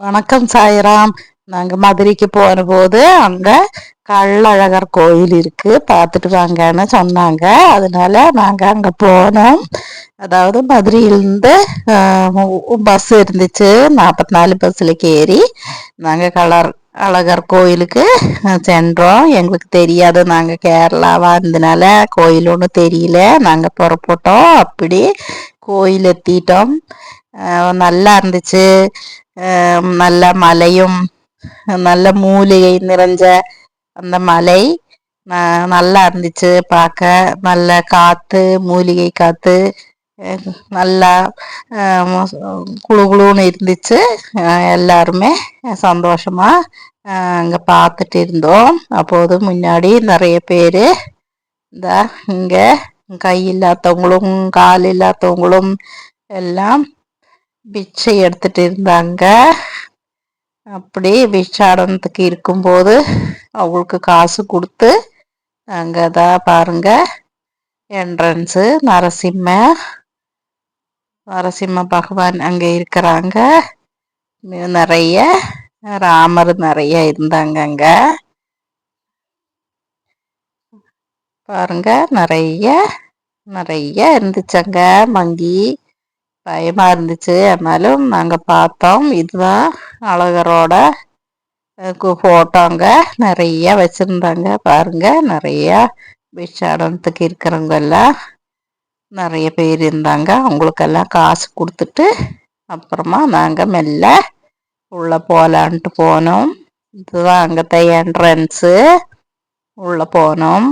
வணக்கம் சாய்ராம். நாங்க மதுரைக்கு போன போது அங்க கள்ளழகர் கோயில் இருக்கு. பார்த்துட்டு வாங்கன்னு சொன்னாங்க. அதனால நாங்க அங்க போனோம். அதாவது மதுரையிலிருந்து பஸ் இருந்துச்சு. நாற்பத்தி நாலு பஸ்ல ஏறி நாங்க கலர் அழகர் கோயிலுக்கு சென்றோம். எங்களுக்கு தெரியாது நாங்கள் கேரளாவா இருந்தனால கோயில் ஒன்றும் தெரியல. நாங்கள் புறப்பட்டோம். அப்படி கோயில் எத்திட்டோம். நல்லா இருந்துச்சு. நல்ல மலையும் நல்ல மூலிகை நிறைஞ்ச அந்த மலை நல்லா இருந்துச்சு பார்க்க நல்ல காற்று மூலிகை காற்று நல்லா குழு குழுன்னு இருந்துச்சு எல்லாருமே சந்தோஷமாக அங்கே பார்த்துட்டு இருந்தோம் அப்போது முன்னாடி நிறைய பேர் இந்த இங்கே கை இல்லாதவங்களும் கால் இல்லாதவங்களும் எல்லாம் பிச்சை எடுத்துட்டு இருந்தாங்க. அப்படி பிச்சாடனத்துக்கு இருக்கும்போது அவங்களுக்கு காசு கொடுத்து அங்கே தான் பாருங்க என்ட்ரன்ஸு நரசிம்ம நரசிம்ம பகவான் அங்கே இருக்கிறாங்க. நிறைய ராமர் நிறைய இருந்தாங்க அங்கே. பாருங்க நிறைய நிறைய இருந்துச்சங்க மங்கி. பயமா இருந்துச்சு. ஆனாலும் நாங்கள் பார்த்தோம். இதுதான் அழகரோட ஃபோட்டோங்க நிறைய வச்சுருந்தாங்க. பாருங்க. நிறையா பிக்ஷாடனத்துக்கு இருக்கிறவங்க எல்லாம் நிறைய பேர் இருந்தாங்க. அவங்களுக்கெல்லாம் காசு கொடுத்துட்டு அப்புறமா நாங்கள் மெல்ல உள்ளே போகலான்ட்டு போனோம். இதுதான் அங்கத்த என்ட்ரன்ஸு உள்ளே போனோம்.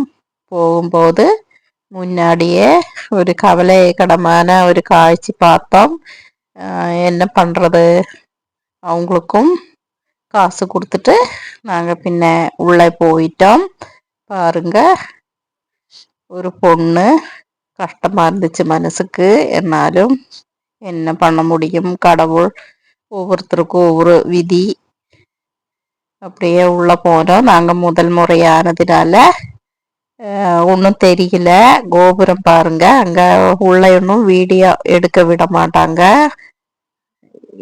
போகும்போது முன்னாடியே ஒரு கவலைக்கிடமான ஒரு காட்சி பார்த்தோம். என்ன பண்ணுறது அவங்களுக்கும் காசு கொடுத்துட்டு நாங்கள் பின்ன உள்ளே போயிட்டோம். பாருங்க ஒரு பொண்ணு கஷ்டமாக இருந்துச்சு மனசுக்கு. என்னாலும் என்ன பண்ண முடியும்? கடவுள் ஒவ்வொருத்தருக்கும் ஒவ்வொரு விதி. அப்படியே உள்ளே போனோம். நாங்கள் முதல் முறையானதுனால ஒன்றும் தெரியல. கோபுரம் பாருங்க. அங்க உள்ள ஒன்றும் வீடியோ எடுக்க விட மாட்டாங்க.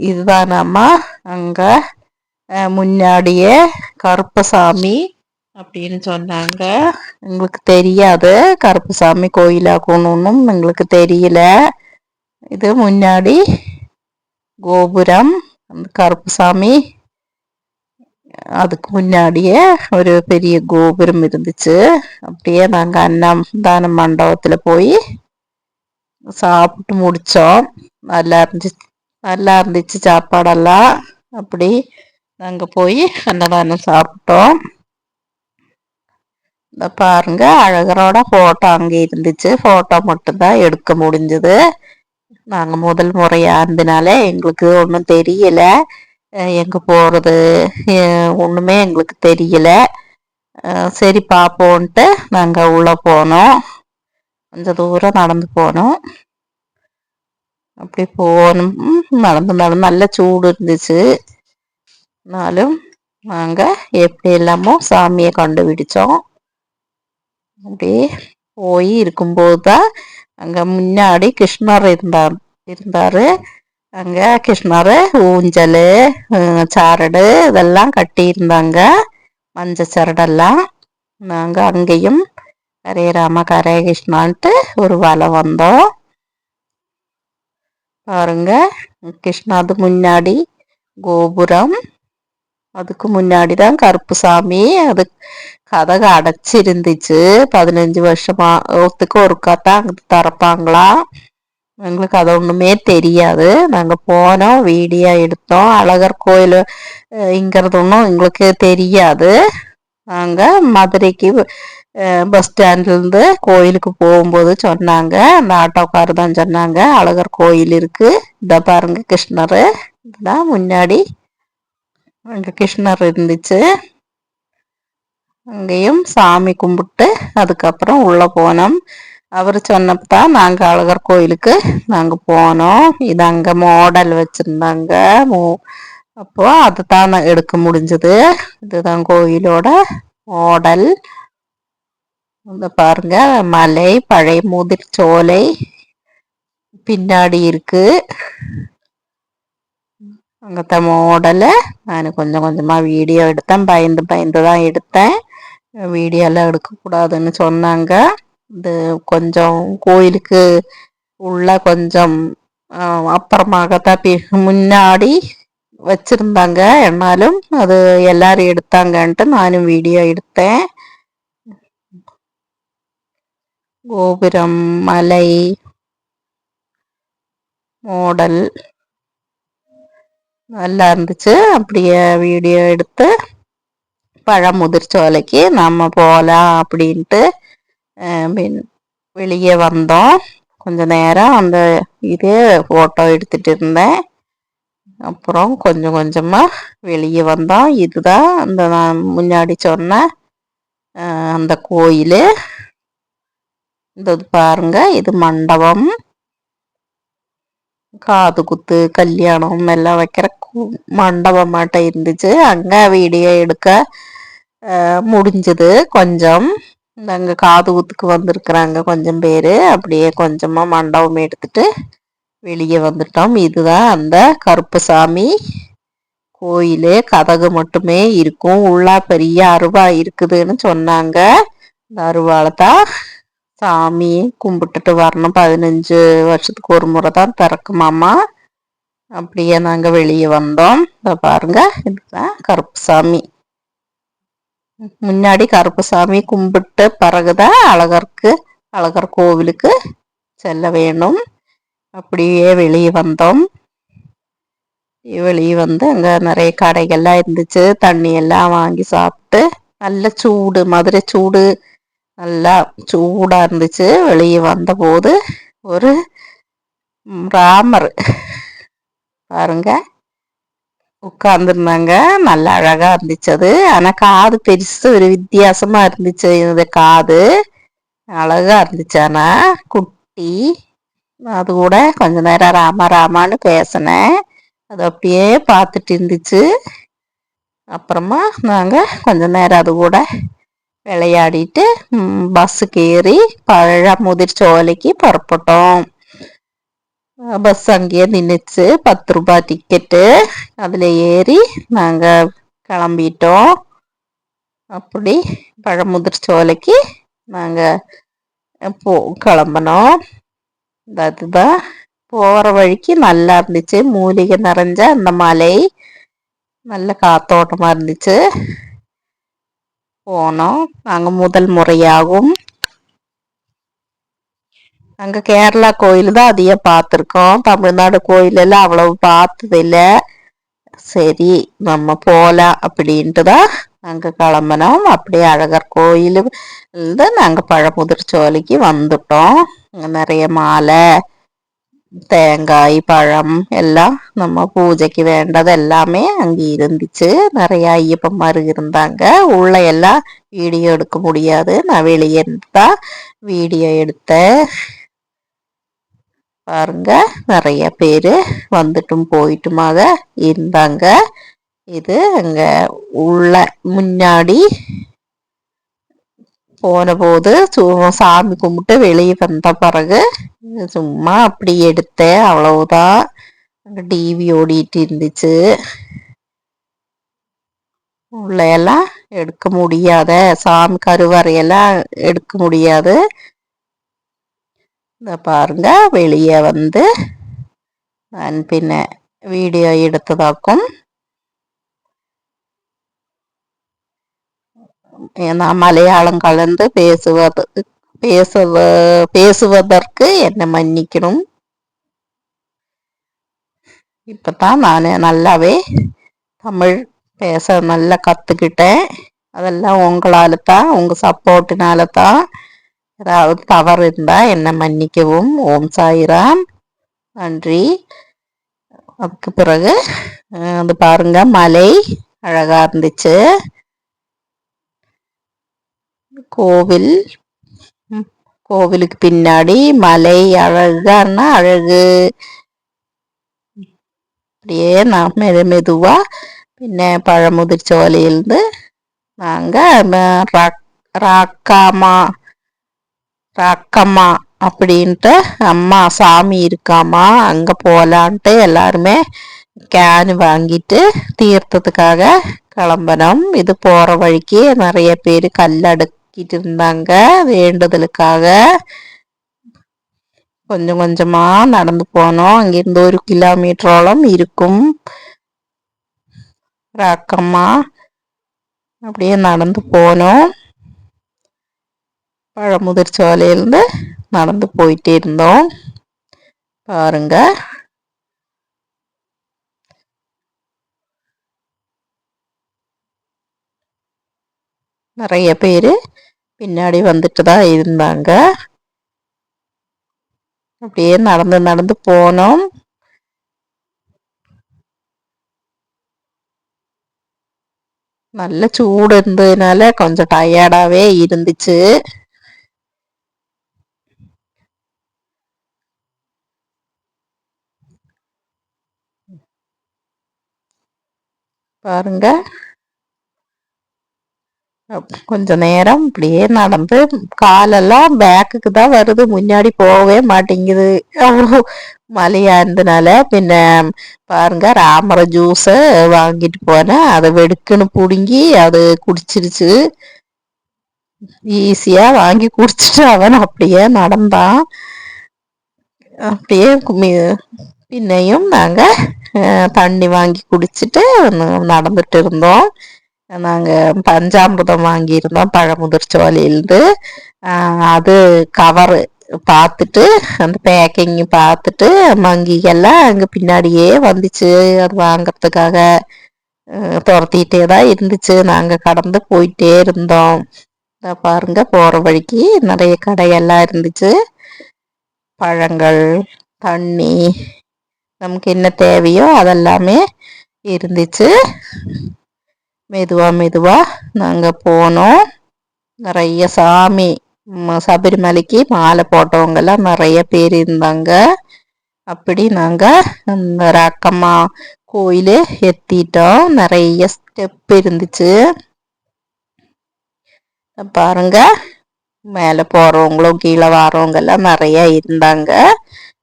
இதுதான் நம்ம அங்க முன்னாடியே கருப்பசாமி அப்படின்னு சொன்னாங்க. எங்களுக்கு தெரியாது. கருப்பசாமி கோயிலாக்கணும்னும் எங்களுக்கு தெரியல. இது முன்னாடி கோபுரம் கருப்பசாமி அதுக்கு முன்னாடியே ஒரு பெரிய கோபுரம் இருந்துச்சு. அப்படியே நாங்கள் அன்னதான மண்டபத்தில் போய் சாப்பிட்டு முடித்தோம் நல்லா இருந்துச்சு நல்லா இருந்துச்சு சாப்பாடெல்லாம். அப்படி நாங்கள் போய் அன்னதானம் சாப்பிட்டோம். இந்த பாருங்க அழகரோட ஃபோட்டோ அங்கே இருந்துச்சு. ஃபோட்டோ மட்டும்தான் எடுக்க முடிஞ்சது. நாங்கள் முதல் முறையாக இருந்தனால எங்களுக்கு ஒன்றும் தெரியல. எங்கே போகிறது ஒன்றுமே எங்களுக்கு தெரியல. சரி பார்ப்போன்ட்டு நாங்கள் உள்ளே போனோம். கொஞ்சம் தூரம் நடந்து போனோம். அப்படி போனோம். நடந்து நடந்து நல்ல சூடு இருந்துச்சு. இருந்தாலும் நாங்கள் எப்படி இல்லாமோ சாமியை கண்டுபிடிச்சோம். அப்படியே போய் இருக்கும்போது தான் அங்கே முன்னாடி கிருஷ்ணர் இருந்தார் இருந்தார். அங்கே கிருஷ்ணர் ஊஞ்சல் சரடு இதெல்லாம் கட்டியிருந்தாங்க. மஞ்ச சரடெல்லாம். நாங்கள் அங்கேயும் ஹரே ராம ஹரே கிருஷ்ணான்ட்டு ஒரு வலை வந்தோம். பாருங்க கிருஷ்ணாது முன்னாடி கோபுரம். அதுக்கு முன்னாடி தான் கருப்பு சாமி அது கதக அடைச்சிருந்துச்சு. பதினஞ்சு வருஷமா ஒத்துக்கு ஒரு கதை அங்கே திறப்பாங்களா எங்களுக்கு அது ஒன்றுமே தெரியாது. நாங்கள் போனோம் வீடியோ எடுத்தோம். அழகர் கோயில் இங்கிறது ஒன்றும் எங்களுக்கு தெரியாது. நாங்கள் மதுரைக்கு பஸ் ஸ்டாண்ட்லேருந்து கோயிலுக்கு போகும்போது சொன்னாங்க. அந்த ஆட்டோக்கார் தான் சொன்னாங்க. அழகர் கோயில் இருக்குது இதை பாருங்க கிருஷ்ணர். இதுதான் முன்னாடி அங்கே கிருஷ்ணர் இருந்துச்சு. அங்கேயும் சாமி கும்பிட்டு அதுக்கப்புறம் உள்ளே போனோம். அவர் சொன்னப்பதான் நாங்கள் அழகர் கோயிலுக்கு நாங்கள் போனோம். இது அங்கே மாடல் வச்சுருந்தாங்க. அப்போ அது தான் எடுக்க முடிஞ்சது. இதுதான் கோயிலோட மாடல் இந்த பாருங்க மலை பழைய முதிர் சோலை பின்னாடி இருக்கு. அங்கத்த மாடலு நான் கொஞ்சம் கொஞ்சமாக வீடியோ எடுத்தேன். பயந்து பயந்து தான் எடுத்தேன். வீடியோலாம் எடுக்கக்கூடாதுன்னு சொன்னாங்க. இந்த கொஞ்சம் கோயிலுக்கு உள்ள கொஞ்சம் அப்புறமாகத்தான் முன்னாடி வச்சுருந்தாங்க. என்னாலும் அது எல்லாரும் எடுத்தாங்கன்ட்டு நானும் வீடியோ எடுத்தேன். கோபுரம் மலை மோடல் நல்லா இருந்துச்சு. அப்படியே வீடியோ எடுத்து பழம் முதிர்ச்சோலைக்கு நம்ம போகலாம் அப்படின்ட்டு வெளியே வந்தோம். கொஞ்ச நேரம் அந்த இதே ஃபோட்டோ எடுத்துகிட்டு இருந்தேன். அப்புறம் கொஞ்சம் கொஞ்சமாக வெளியே வந்தோம். இதுதான் அந்த நான் முன்னாடி சொன்ன அந்த கோயில். இந்த பாருங்க இது மண்டபம். காது குத்து கல்யாணம் எல்லாம் வைக்கிற மண்டபமாட்டம் இருந்துச்சு. அங்கே வீடியோ எடுக்க முடிஞ்சது கொஞ்சம். அங்கே காது ஊத்துக்கு வந்திருக்கிறாங்க கொஞ்சம் பேர். அப்படியே கொஞ்சமாக மண்டபம் எடுத்துட்டு வெளியே வந்துட்டோம். இதுதான் அந்த கருப்பசாமி கோயில். கதகு மட்டுமே இருக்கும். உள்ளா பெரிய அருவா இருக்குதுன்னு சொன்னாங்க. இந்த அருவால தான் சாமி கும்பிட்டுட்டு வரணும். பதினஞ்சு வருஷத்துக்கு ஒரு முறை தான் திறக்குமாமா அப்படியே நாங்கள் வெளியே வந்தோம். இதை பாருங்க. இதுதான் கருப்புசாமி. முன்னாடி கருப்பு சாமி கும்பிட்டு பிறகுதான் அழகருக்கு அழகர் கோவிலுக்கு செல்ல வேணும் அப்படியே வெளியே வந்தோம். வெளியே வந்து அங்கே நிறைய கடைகள்லாம் இருந்துச்சு. தண்ணி எல்லாம் வாங்கி சாப்பிட்டு நல்ல சூடு மதுரை சூடு நல்லா சூடாக இருந்துச்சு. வெளியே வந்தபோது ஒரு ராமர். பாருங்கள் உட்காந்துருந்தாங்க நல்லா அழகா இருந்துச்சு அது ஆனால் காது பெருசு ஒரு வித்தியாசமா இருந்துச்சு. இந்த காது. அழகா இருந்துச்சு. ஆனால் குட்டி. அது கூட கொஞ்ச நேரம் ராமா ராமான்னு பேசினேன். அது அப்படியே பார்த்துட்டு இருந்துச்சு. அப்புறமா நாங்கள் கொஞ்ச நேரம் அது கூட விளையாடிட்டு பஸ்ஸுக்கு ஏறி பழ முதிர்ச்சோலைக்கு புறப்பட்டோம். பஸ் அங்கேயே நின்றுச்சு பத்து ரூபாய் டிக்கெட்டு அதில் ஏறி நாங்கள் கிளம்பிட்டோம். அப்படி பழமுதிர் சோலைக்கு நாங்கள் போ கிளம்பினோம். அதுதான். போகிற வழிக்கு நல்லா இருந்துச்சு. மூலிகை நிறைஞ்ச அந்த மலை. நல்ல காத்தோட்டமாக இருந்துச்சு. போனோம். நாங்கள் முதல் முறையாகும் அங்கே கேரளா கோயில் தான் அதிகம் பார்த்துருக்கோம். தமிழ்நாடு கோயிலெல்லாம் அவ்வளவு பார்த்ததில்லை சரி நம்ம போகலாம் அப்படின்ட்டு தான் நாங்கள் கிளம்பினோம். அப்படியே அழகர் கோயில் இருந்து நாங்கள் பழமுதிர் சோலைக்கு வந்துட்டோம். நிறைய மாலை தேங்காய் பழம் எல்லாம் நம்ம பூஜைக்கு வேண்டது எல்லாமே அங்கே இருந்துச்சு. நிறைய ஐயப்பன்மார் இருந்தாங்க. உள்ள எல்லாம் வீடியோ எடுக்க முடியாது. நான் வெளியே தான் வீடியோ எடுத்தேன். பாருங்க நிறைய பேர் வந்துட்டும் போயிட்டுமாக இருந்தாங்க இது அங்க உள்ள முன்னாடி போன போது சாமி கும்பிட்டு வெளியே வந்த பிறகு சும்மா அப்படி எடுத்தேன் அவ்வளவுதான். அங்கே டிவி ஓடிட்டு இருந்துச்சு. உள்ள எல்லாம் எடுக்க முடியாத சாமி கருவறையெல்லாம் எடுக்க முடியாது. இந்த பாருங்க வெளியே வந்து நான் பின்ன வீடியோ எடுத்ததாக்கும். நான் மலையாளம் கலந்து பேசுவது பேசுவ பேசுவதற்கு என்னை மன்னிக்கணும். இப்பதான் நான் நல்லாவே தமிழ் பேச நல்லா கற்றுக்கிட்டேன் அதெல்லாம் உங்களால தான் உங்கள் சப்போர்ட்டினால தான் ஏதாவது தவறு இருந்தால் என்னை மன்னிக்கவும். ஓம் சாயிராம். நன்றி. அதுக்கு பிறகு அது பாருங்க மலை அழகா இருந்துச்சு. கோவில் கோவிலுக்கு பின்னாடி மலை அழகான அழகு. அப்படியே நான் மெது மெதுவா பின்ன பழமுதிர்ச்சோலையிலிருந்து நாங்கள் ராக்காமா அக்கம்மா அப்படின்ட்டு அம்மா சாமி இருக்காமா அங்கே போகலான்ட்டு எல்லாருமே கேனு வாங்கிட்டு தீர்த்தத்துக்காக கிளம்பணும். இது போகிற வழிக்கு நிறைய பேர் கல்லடுக்கிட்டு இருந்தாங்க. வேண்டுதலுக்காக கொஞ்சம் கொஞ்சமாக நடந்து போனோம். அங்கேருந்து ஒரு கிலோமீட்டரோளம் இருக்கும். ராக்கம்மா அப்படியே நடந்து போனோம். பழமுதிர் சோலையிலேருந்து நடந்து போயிட்டே இருந்தோம். பாருங்க. நிறைய பேர் பின்னாடி வந்துட்டு தான் இருந்தாங்க. அப்படியே நடந்து நடந்து போனோம். நல்ல சூடு இருந்ததுனால கொஞ்சம் டயர்டாவே இருந்துச்சு. பாருங்க. கொஞ்ச நேரம் இப்படியே நடந்து காலெல்லாம் பேக்குக்கு தான் வருது. முன்னாடி போகவே மாட்டேங்குது. அவ்வளோ மழையா இருந்தனால பின்ன பாருங்க ராமர ஜூஸ வாங்கிட்டு போனேன். அதை வெடுக்குன்னு பிடுங்கி அது குடிச்சிருச்சு. ஈஸியா வாங்கி குடிச்சிட்டு அவன் அப்படியே நடந்தான். அப்படியே பின்னையும் நாங்கள் தண்ணி வாங்கி குடிச்சிட்டு நடந்துட்டு இருந்தோம் நாங்கள் பஞ்சாமிர்தம் வாங்கியிருந்தோம் பழமுதிர்ச்சோலையிலேருந்து அது கவரு பார்த்துட்டு அந்த பேக்கிங் பார்த்துட்டு மங்கிகெல்லாம் அங்கே பின்னாடியே வந்துச்சு. அது வாங்கிறதுக்காக துரத்திட்டே தான் இருந்துச்சு. நாங்கள் கடந்து போயிட்டே இருந்தோம். பாருங்க போகிற வழிக்கு நிறைய கடையெல்லாம் இருந்துச்சு. பழங்கள் தண்ணி நமக்கு என்ன தேவையோ அதெல்லாமே இருந்துச்சு. மெதுவா மெதுவா நாங்க போனோம். நிறைய சாமி சபரிமலைக்கு மாலை போட்டவங்க எல்லாம் நிறைய பேர் இருந்தாங்க. அப்படி நாங்க அந்த ரக்கம்மா கோயில் எத்திட்டோம். நிறைய ஸ்டெப் இருந்துச்சு. பாருங்க மேலே போறவங்களும் கீழே வரவங்க எல்லாம் நிறைய இருந்தாங்க.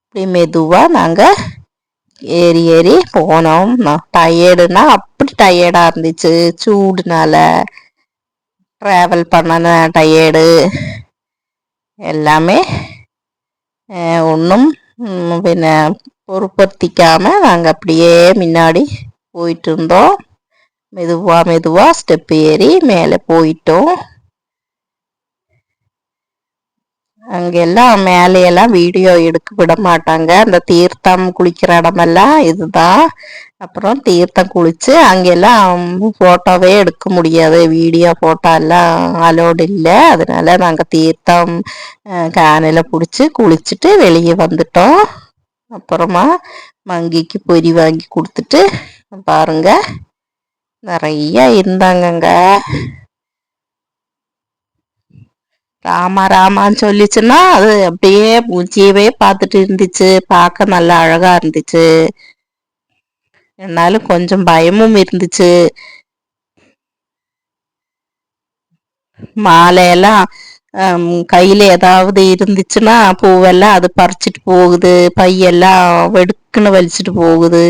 அப்படி மெதுவா நாங்க ஏறி ஏறி போனோம். டயர்டுனா அப்படி டயர்டா இருந்துச்சு. சூடுனால ட்ராவல் பண்ண டயர்டு எல்லாமே ஒன்றும் பின்ன பொருட்படுத்திக்காம நாங்கள் அப்படியே முன்னாடி போயிட்டு இருந்தோம். மெதுவாக மெதுவாக ஸ்டெப் ஏறி மேலே போயிட்டோம். அங்கெல்லாம் மேலையெல்லாம் வீடியோ எடுக்க விட மாட்டாங்க. அந்த தீர்த்தம் குளிக்கிற இடமெல்லாம் இதுதான். அப்புறம் தீர்த்தம் குளிச்சு அங்கெல்லாம் ஃபோட்டோவே எடுக்க முடியாது. வீடியோ ஃபோட்டோ எல்லாம் அலோடு இல்லை. அதனால நாங்கள் தீர்த்தம் கேனில் பிடிச்சி குளிச்சுட்டு வெளியே வந்துட்டோம். அப்புறமா மங்கிக்கு பொறி வாங்கி கொடுத்துட்டு பாருங்க. நிறைய இருந்தாங்கங்க. ராமா ராமான்னு சொல்லிச்சுன்னா அது அப்படியே பூச்சியவே பார்த்துட்டு இருந்துச்சு. பார்க்க நல்லா அழகா இருந்துச்சு. என்னாலும் கொஞ்சம் பயமும் இருந்துச்சு. மாலையெல்லாம் கையில ஏதாவது இருந்துச்சுன்னா பூவெல்லாம் அது பறிச்சிட்டு போகுது. பையெல்லாம் வெடுக்குன்னு வலிச்சிட்டு போகுது.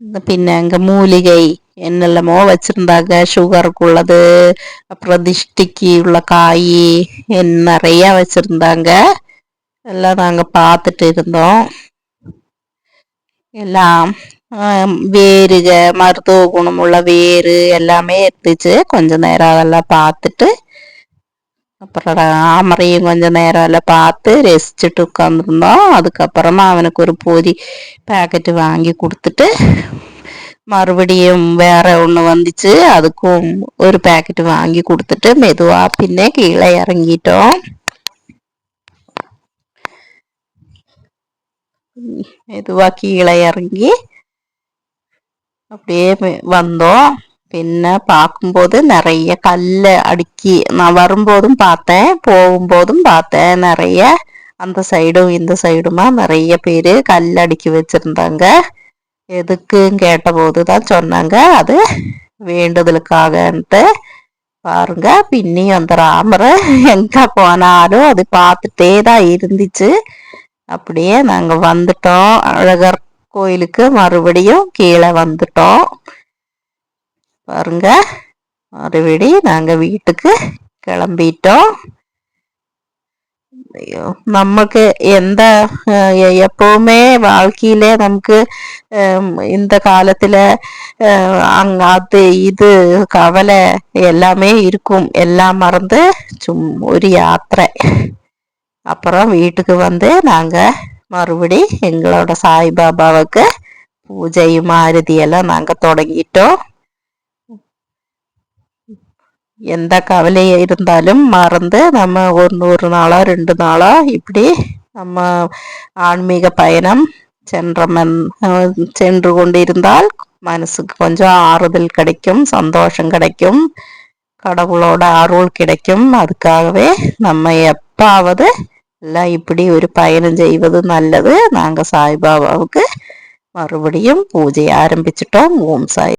பின்ன அங்க மூலிகை என்னெல்லாமோ வச்சிருந்தாங்க சுகருக்கு உள்ளது அப்புறம் திஷ்டிக்கு உள்ள காய் நிறையா வச்சுருந்தாங்க எல்லாம் நாங்கள் பார்த்துட்டு இருந்தோம் எல்லாம் வேருக மருத்துவ குணமுள்ள வேறு எல்லாமே எடுத்துச்சு கொஞ்ச நேரம் அதெல்லாம் பார்த்துட்டு அப்புறம் ராமரையும் கொஞ்சம் நேரம் எல்லாம் பார்த்து ரசிச்சுட்டு உட்காந்துருந்தோம் அதுக்கப்புறமா அவனுக்கு ஒரு பொதி பேக்கெட்டு வாங்கி கொடுத்துட்டு மறுபடியும் வேற ஒன்று வந்துச்சு. அதுக்கும் ஒரு பேக்கெட் வாங்கி கொடுத்துட்டு மெதுவா பின்னே கீழே இறங்கிட்டோம். மெதுவா கீழே இறங்கி அப்படியே வந்தோம். பின்ன பார்க்கும்போது நிறைய கல்லை அடுக்கி நான் வரும்போதும் பார்த்தேன் போகும்போதும் பார்த்தேன். நிறைய அந்த சைடும் இந்த சைடுமா நிறைய பேர் கல் அடுக்கி வச்சிருந்தாங்க. எதுக்குன்னு கேட்டபோது தான் சொன்னாங்க அது வேண்டுதலுக்காகன்ட்டு. பாருங்க பின்னையும் அந்த ராமர் எங்க போனாலும் அது பார்த்துட்டே தான் இருந்துச்சு. அப்படியே நாங்கள் வந்துட்டோம். அழகர் கோயிலுக்கு மறுபடியும் கீழே வந்துட்டோம். பாருங்க. மறுபடி நாங்கள் வீட்டுக்கு கிளம்பிட்டோம். நமக்கு எந்த எப்பவுமே வாழ்க்கையில நமக்கு இந்த காலத்துல அது இது கவலை எல்லாமே இருக்கும். எல்லாம் மறந்து சும் ஒரு யாத்திரை. அப்புறம் வீட்டுக்கு வந்து நாங்க மறுபடி எங்களோட சாய்பாபாவுக்கு பூஜையும் ஆரதி எல்லாம் நாங்க தொடங்கிட்டோம். எந்த கவலையாக இருந்தாலும் மறந்து நம்ம ஒரு நூறு நாளோ ரெண்டு நாளாக இப்படி நம்ம ஆன்மீக பயணம் சென்றமன் சென்று கொண்டிருந்தால் மனசுக்கு கொஞ்சம் ஆறுதல் கிடைக்கும் சந்தோஷம் கிடைக்கும் கடவுளோட அருள் கிடைக்கும். அதுக்காகவே நம்ம எப்பாவது எல்லாம் இப்படி ஒரு பயணம் செய்வது நல்லது. நாங்கள் சாய்பாபாவுக்கு மறுபடியும் பூஜை ஆரம்பிச்சிட்டோம். ஓம் சாய்